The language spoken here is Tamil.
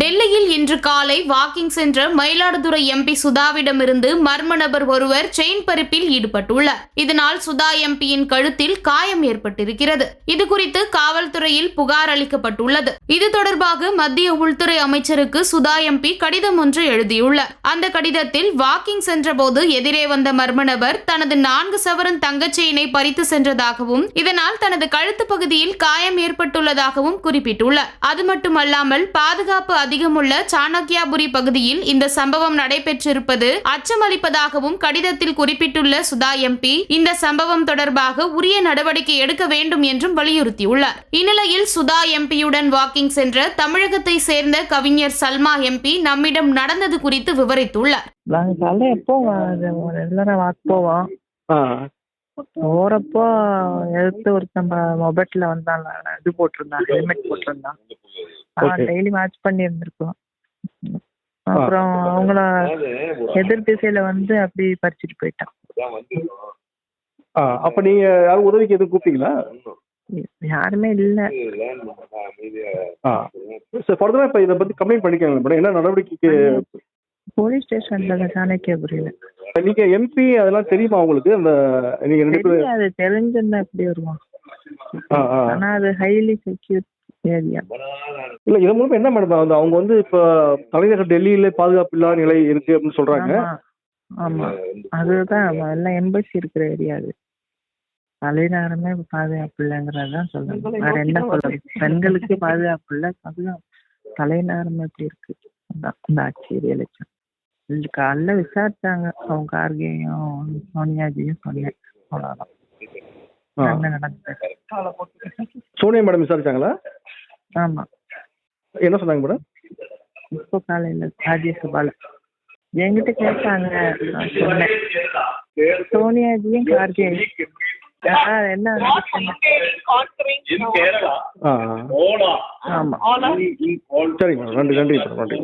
டெல்லியில் இன்று காலை வாக்கிங் சென்ற மயிலாடுதுறை எம்பி சுதாவிடமிருந்து மர்ம நபர் ஒருவர் செயின் பறிப்பில் ஈடுபட்டுள்ளார். இதனால் சுதா எம்பியின் கழுத்தில் காயம் ஏற்பட்டிருக்கிறது. இதுகுறித்து காவல்துறையில் புகார் அளிக்கப்பட்டுள்ளது. இது தொடர்பாக மத்திய உள்துறை அமைச்சருக்கு சுதா எம்பி கடிதம் ஒன்று எழுதியுள்ளார். அந்த கடிதத்தில் வாக்கிங் சென்றபோது எதிரே வந்த மர்ம நபர் தனது நான்கு சவரன் தங்கச் செயினை பறித்து சென்றதாகவும் இதனால் தனது கழுத்து பகுதியில் காயம் ஏற்பட்டுள்ளதாகவும் குறிப்பிட்டுள்ளார். அது மட்டுமல்லாமல் பாதுகாப்பு அதிகமுள்ள சாணக்கியாபுரி பகுதியில் இந்த சம்பவம் நடைபெற்றிருப்பது அச்சமளிப்பதாகவும் கடிதத்தில் குறிப்பிட்டுள்ள சுதா எம்பி இந்த சம்பவம் தொடர்பாக உரிய நடவடிக்கை எடுக்க வேண்டும் என்றும் வலியுறுத்தியுள்ளார். இந்நிலையில் சுதா எம்பியுடன் வாக்கிங் சென்ற தமிழகத்தை சேர்ந்த கவிஞர் சல்மா எம்பி நம்மிடம் நடந்தது குறித்து விவரித்துள்ளார். நாங்கள் காலைல எப்போ ரெகுலராக வாக் போவோம். ஆ. போகிறப்போ எடுத்து ஒருத்தன் மொபைலில் வந்தான் இது போட்டிருந்தான் ஹெல்மெட் போட்டிருந்தான். டெய்லி வாட்ச் பண்ணி இருந்திருக்கோம் அப்புறம் அவங்கள எதிர் திசையில வந்து அப்படி பறிச்சுட்டு போயிட்டான். அப்போ நீங்கள் யாரும் உதவிக்கு எதுவும் கூப்பிட்டீங்களா? யாருமே இல்லை. ஃபர்தராக இப்போ இதை பற்றி கம்ப்ளைண்ட் பண்ணிக்காங்க மேடம் என்ன நடவடிக்கைக்கு போலீஸ் ஸ்டேஷன்ல சாணக்கியபுரியில நீங்கள் எம்பி அதெல்லாம் தெரியுமா உங்களுக்கு? அந்த நீங்கள் ரெண்டு பேரும் தெரியாது தெரிஞ்சிருந்தா எப்படி ஆ ஆனா அது ஹைலி செக்யூர் ஏரியா இல்லை இதன் மூலமா என்ன மேடம் வந்து அவங்க வந்து இப்போ தலைநகர் டெல்லியில பாதுகாப்பு இல்லாத நிலை இருக்கு அப்படின்னு சொல்றாங்க. ஆமா. அதுதான் எல்லாம் எம்பசி இருக்கிற ஏரியா அது. தலைநகரமே பாதுகாப்பு இல்லைங்கிறது தான் சொல்லணும் வேற என்ன சொல்றது? பெண்களுக்கு பாதுகாப்பு இல்லை அதுதான். தலைநகரம் எப்படி இருக்கு? அதான் இந்த ஆட்சி எலெக்ஷன் இது காலைல விசாரிச்சாங்க. அவங்க கார்கேயும் சோனியாஜியும் சொன்னேன் நடந்தது. சோனியா மேடம் விசாரிச்சாங்களா? ஆமா. என்ன சொன்னாங்க மேடம் இப்போ காலையில ராஜ்யசபால என்கிட்ட கேட்டாங்க. நான் சொன்னேன். சோனியாஜியும் கார்கேயும் ஆ, என்ன ஆமா. சரிங்க மேடம் நன்றி நன்றி மேடம் நன்றி.